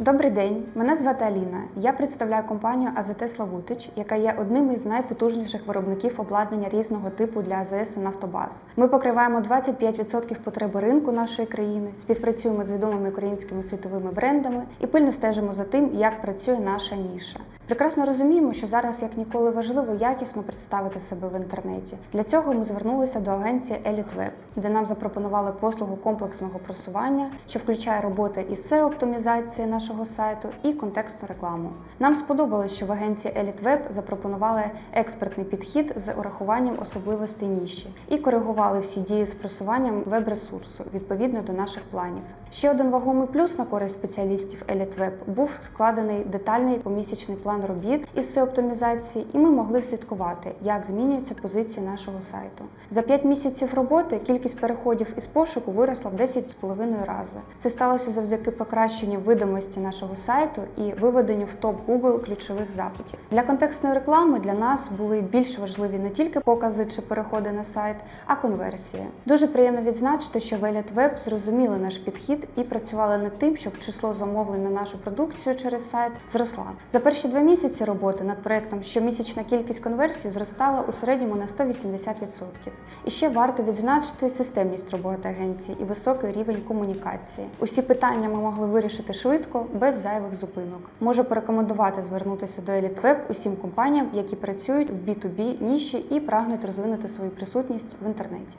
Добрий день, мене звати Аліна. Я представляю компанію АЗТ Славутич, яка є одним із найпотужніших виробників обладнання різного типу для АЗС та Нафтобаз. Ми покриваємо 25% потреби ринку нашої країни, співпрацюємо з відомими українськими світовими брендами і пильно стежимо за тим, як працює наша ніша. Прекрасно розуміємо, що зараз як ніколи важливо якісно представити себе в інтернеті. Для цього ми звернулися до агенції EliteWeb, де нам запропонували послугу комплексного просування, що включає роботи із SEO-оптимізації нашого сайту і контекстну рекламу. Нам сподобалось, що в агенції EliteWeb запропонували експертний підхід з урахуванням особливостей ніші і коригували всі дії з просуванням веб-ресурсу відповідно до наших планів. Ще один вагомий плюс на користь спеціалістів EliteWeb був складений детальний помісячний план робіт із оптимізації, і ми могли слідкувати, як змінюються позиції нашого сайту. За 5 місяців роботи кількість переходів із пошуку виросла в 10,5 рази. Це сталося завдяки покращенню видимості нашого сайту і виведенню в топ Google ключових запитів. Для контекстної реклами для нас були більш важливі не тільки покази чи переходи на сайт, а конверсії. Дуже приємно відзначити, що в EliteWeb зрозуміли наш підхід і працювали над тим, щоб число замовлень на нашу продукцію через сайт зросла. За перші два місяці роботи над проектом щомісячна кількість конверсій зростала у середньому на 180%. І ще варто відзначити системність роботи агенції і високий рівень комунікації. Усі питання ми могли вирішити швидко, без зайвих зупинок. Можу порекомендувати звернутися до EliteWeb усім компаніям, які працюють в B2B ніші і прагнуть розвинути свою присутність в інтернеті.